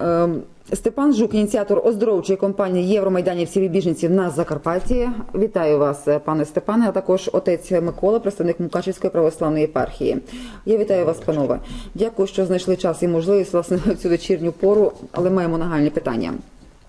Ем, Степан Жук, ініціатор оздоровчої компанії Євромайданівців і біженців на Закарпатті. Вітаю вас, е, пане Степане, а також отець Микола, представник Мукачівської православної єпархії. Я вітаю вас, панове. Дякую, що знайшли час і можливість власне в цю вечірню пору, але маємо нагальні питання.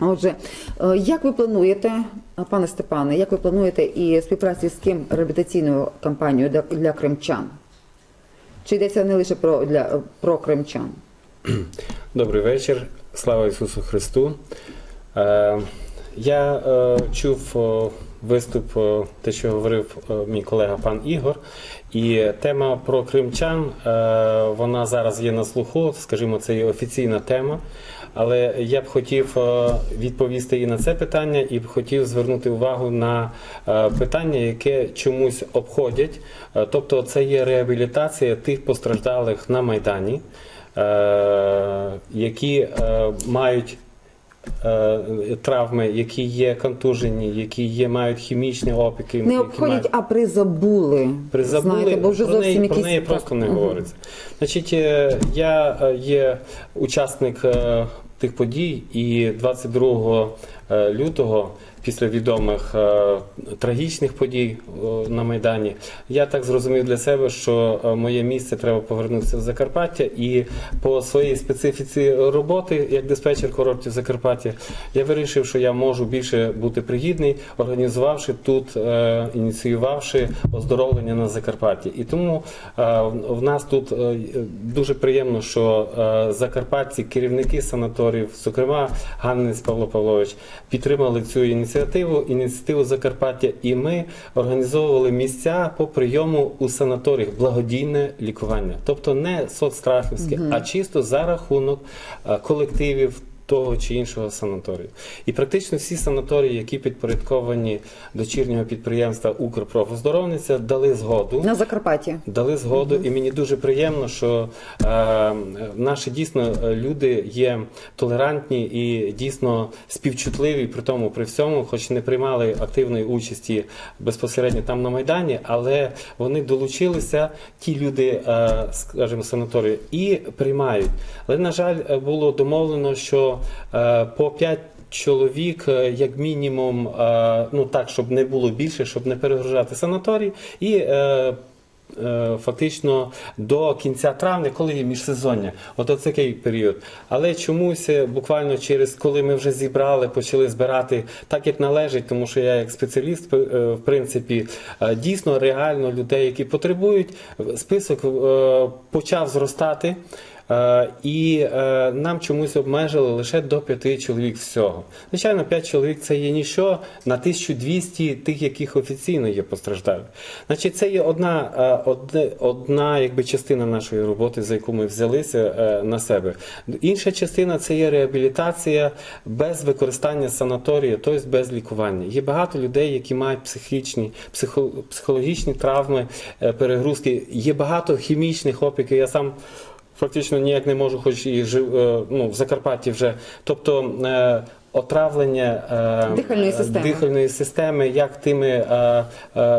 Отже, е, як ви плануєте, е, пане Степане, як ви плануєте і співпраці з ким реабілітаційною кампанією для кримчан? Чи йдеться не лише про для про кримчан? Добрий вечір. Слава Ісусу Христу. Е, я е, чув е, виступ, те, що говорив мій колега пан Ігор. І тема про кримчан, вона зараз є на слуху, скажімо, це є офіційна тема. Але я б хотів відповісти і на це питання, і б хотів звернути увагу на питання, яке чомусь обходять. Тобто, це є реабілітація тих постраждалих на Майдані, які е, мають е, травми, які є контужені, які є, мають хімічні опіки. Не обходять, мають- а призабули. Призабули, Знаєте, бо вже про, зовсім неї, якісь... про неї просто не мгм. говориться. Значить, е, я е, є учасник е, тих подій, і 22 е, лютого, після відомих е, трагічних подій е, на Майдані, я так зрозумів для себе, що моє місце треба повернутися в Закарпаття, і по своїй специфіці роботи, як диспетчер курортів Закарпаття, я вирішив, що я можу більше бути пригідний, організувавши тут, ініціювавши оздоровлення на Закарпатті. І тому в нас тут дуже приємно, що закарпатці, керівники санаторіїв, зокрема Ганнець Павло Павлович, підтримали цю ініціативу, ініціативу Закарпаття, і ми організовували місця по прийому у санаторіях, благодійне лікування, тобто не соцстрахівське, а чисто за рахунок е, колективів того чи іншого санаторію. І практично всі санаторії, які підпорядковані дочірнього підприємства Укрпрофоздоровниця, дали згоду. На Закарпатті. Дали згоду, і мені дуже приємно, що е, наші дійсно е, люди є толерантні і дійсно співчутливі при тому, при всьому, хоч не приймали активної участі безпосередньо там на майдані, але вони долучилися, ті люди, е, скажімо, санаторії, і приймають. Але на жаль, е, було домовлено, що е, по 5 Чоловік, е, як мінімум, е, ну так, щоб не було більше, щоб не перегружати санаторій, і фактично до кінця травня, коли є міжсезоння, от такий період. Але чомусь буквально через коли ми вже зібрали, почали збирати так, як належить, тому що я як спеціаліст, в принципі, дійсно реально людей, які потребують, список почав зростати. Е, І е, нам чомусь обмежили лише до п'яти чоловік всього. Звичайно, п'ять чоловік це є ніщо на 1200 тих, яких офіційно є постраждалі. Значить, це є одна, е, одна якби, частина нашої роботи, за яку ми взялися на себе. Інша частина це є реабілітація без використання санаторію, тобто без лікування. Є багато людей, які мають психічні, психологічні травми, перегрузки. Є багато хімічних опіків. Я сам фактично ніяк не можу, хоч і жив е, ну, в Закарпатті вже. Тобто е, отравлення е, Дихальної е, системи. дихальної системи, як тими е,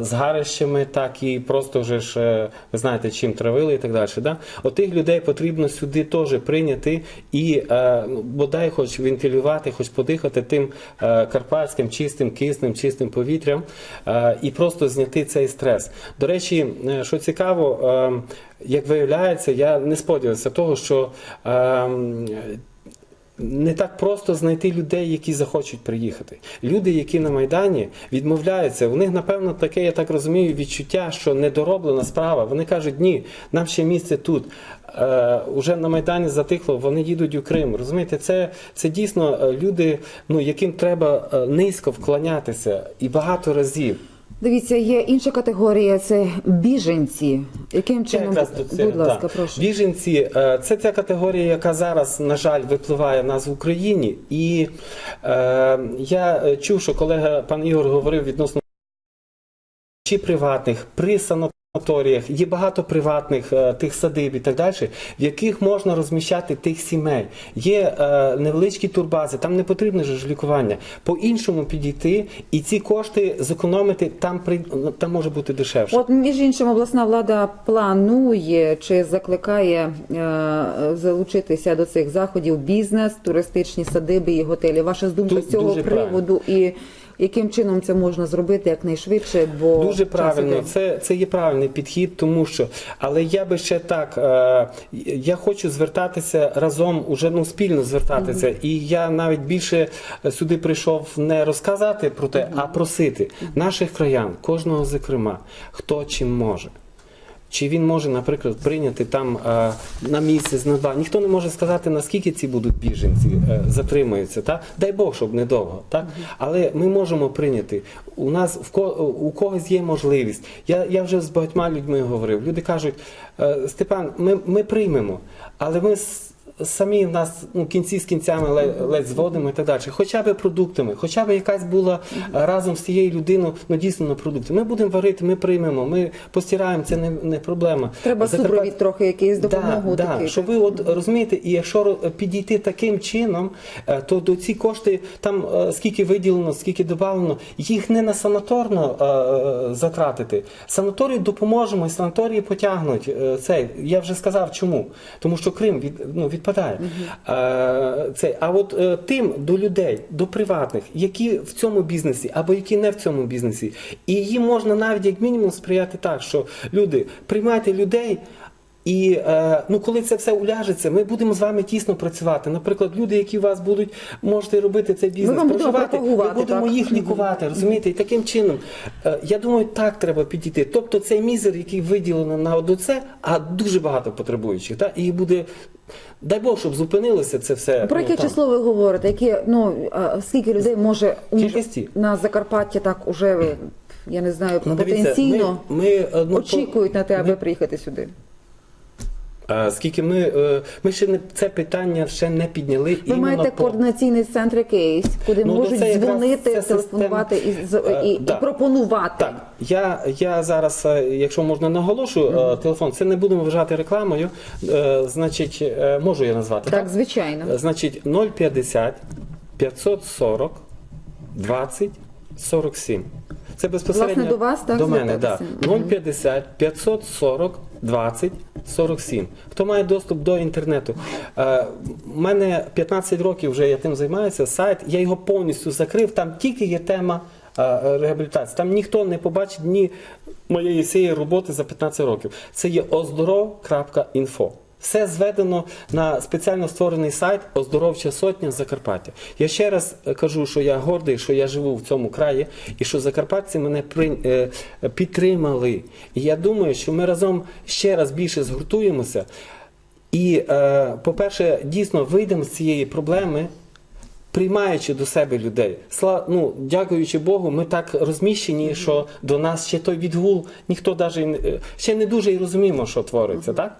згарищами, так і просто вже ж ви знаєте, чим травили і так далі. Да? Отих людей потрібно сюди теж прийняти і ну, бодай хоч вентилювати, хоч подихати тим карпатським чистим киснем, чистим повітрям і просто зняти цей стрес. До речі, що цікаво, як виявляється, я не сподівався того, що не так просто знайти людей, які захочуть приїхати. Люди, які на Майдані відмовляються, у них, напевно, таке, я так розумію, відчуття, що недороблена справа. Вони кажуть, ні, нам ще місце тут. Е, уже на Майдані затихло, вони їдуть у Крим. Розумієте, це, це дійсно е, люди, ну, яким треба е, низько вклонятися і багато разів. Дивіться, є інша категорія це біженці. Яким чином, якраз до цього, будь ласка, так. прошу. Біженці е, це ця категорія, яка зараз, на жаль, випливає в нас в Україні. І е, я е, чув, що колега пан Ігор говорив відносно чи приватних, при санаторіях, санаторіях, є багато приватних е, тих садиб і так далі, в яких можна розміщати тих сімей. Є е, невеличкі турбази, там не потрібне ж лікування. По-іншому підійти і ці кошти зекономити там при там може бути дешевше. От між іншим, обласна влада планує чи закликає е, залучитися до цих заходів бізнес, туристичні садиби і готелі. Ваша думка Ду- з цього приводу і яким чином це можна зробити якнайшвидше? Бо Дуже правильно, це, це є правильний підхід, тому що, але я би ще так, е, я хочу звертатися разом, уже ну спільно звертатися, і я навіть більше сюди прийшов не розказати про те, а просити наших краян, кожного зокрема, хто чим може. Чи він може, наприклад, прийняти там е, на місяць, на два. Ніхто не може сказати, наскільки ці будуть біженці е, затримуються. Та? Дай Бог, щоб недовго. Так? Але ми можемо прийняти. У нас в ко, у когось є можливість. Я, я вже з багатьма людьми говорив. Люди кажуть, е, Степан, ми, ми приймемо, але ми. Самі в нас ну, кінці з кінцями ледь, ледь зводимо і так далі. Хоча б продуктами, хоча б якась була е, разом з цією людиною, ну дійсно на продукти. Ми будемо варити, ми приймемо, ми постираємо, це не, не проблема. Треба Закарпат- супровід трохи якийсь допомогу. Да, да, щоб ви от розумієте, і якщо підійти таким чином, е, то до ці кошти там е, скільки виділено, скільки додано, їх не на санаторно затратити. Санаторії допоможемо, і санаторії потягнуть цей. Я вже сказав, чому. Тому що Крим від, ну, відпадає. Е, цей. А от е, тим до людей, до приватних, які в цьому бізнесі або які не в цьому бізнесі, і їм можна навіть як мінімум сприяти так, що люди приймайте людей. І е, ну, коли це все уляжеться, ми будемо з вами тісно працювати. Наприклад, люди, які у вас будуть, можете робити цей бізнес, будемо проживати, ми будемо так. їх лікувати, розумієте? І таким чином, я думаю, так треба підійти. Тобто цей мізер, який виділено на одне, а дуже багато потребуючих, так? і буде. Дай Бог, щоб зупинилося це все. Про ну, яке там. число ви говорите? Які, ну, а, скільки людей може у- Кількості? на Закарпатті так уже, я не знаю, Ну, дивіться, потенційно ми, ми, е, ну, по- очікують на те, аби приїхати сюди? Скільки ми, е, ми ще не це питання ще не підняли. Ви маєте по- координаційний центр якийсь, куди Ну, можуть дзвонити, телефонувати і, система. і, Е, і да. пропонувати. Так, я, я зараз, е, якщо можна наголошу, е, телефон, це не будемо вважати рекламою. Значить, можу я назвати. Так, звичайно. Е, Значить, 050 540 20 47. Це безпосередньо Власне, до вас, так, до мене, да. звертатися? 050 540 20 47. Хто має доступ до інтернету? Е, У мене 15 років вже я тим займаюся. Сайт, я його повністю закрив. Там тільки є тема е, реабілітації. Там ніхто не побачить ні моєї цієї роботи за 15 років. Це є оздоров.інфо. Все зведено на спеціально створений сайт Оздоровча сотня Закарпаття. Я ще раз е, кажу, що я гордий, що я живу в цьому краї, і що закарпатці мене е, підтримали. І я думаю, що ми разом ще раз більше згуртуємося. І, е, по-перше, дійсно вийдемо з цієї проблеми. Приймаючи до себе людей, Сла, ну, дякуючи Богу, ми так розміщені, що до нас ще той відгул, ніхто навіть ще не дуже і розуміємо, що твориться, так?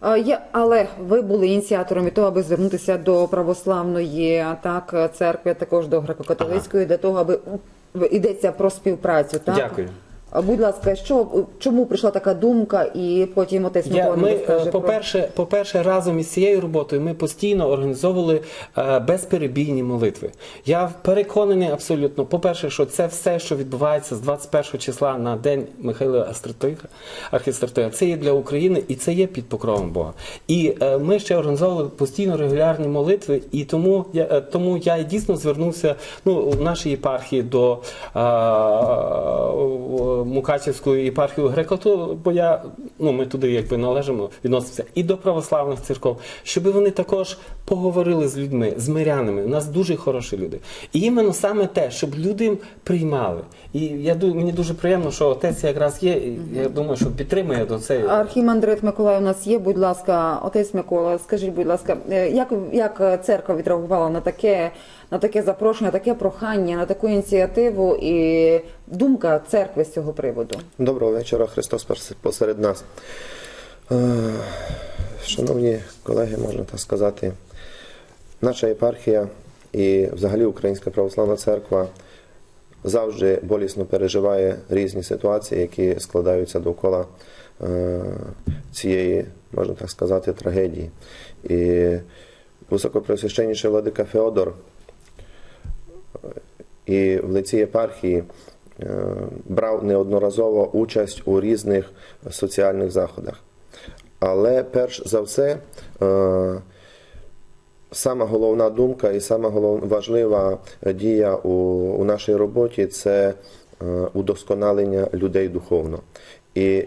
А, але ви були ініціатором того, аби звернутися до православної так церкви, також до греко-католицької, для того, аби йдеться про співпрацю. Так Дякую. А, Будь ласка, що чому прийшла така думка, і потім отець Микола ми, е, про по-перше, по-перше, разом із цією роботою ми постійно організовували е, безперебійні молитви. Я переконаний абсолютно, по-перше, що це все, що відбувається з 21 числа на день Михайла архістратига, це є для України і це є під покровом Бога. І е, ми ще організовували постійно регулярні молитви, і тому я, тому я дійсно звернувся ну, в нашій єпархії до е, Мукачівської єпархії греко бо я, ну, ми туди якби належимо, відносимося, і до православних церков, щоб вони також поговорили з людьми, з мирянами. У нас дуже хороші люди. І іменно саме те, щоб люди приймали. І я мені дуже приємно, що отець якраз є. і Я думаю, що підтримує до цієї. Архімандрит Миколай у нас є. Будь ласка, отець Микола, скажіть, будь ласка, е, як, як церква відреагувала на таке, на таке запрошення, таке прохання, на таку ініціативу і думка церкви з цього приводу? Доброго вечора, Христос посеред нас. Е, Шановні колеги, можна так сказати, наша єпархія і взагалі Українська православна церква завжди болісно переживає різні ситуації, які складаються довкола е, цієї, можна так сказати, трагедії. І високопресвященніший владика Феодор і в лиці єпархії е, брав неодноразово участь у різних соціальних заходах. Але перш за все, е, сама головна думка і сама важлива дія у, у нашій роботі це е, удосконалення людей духовно. І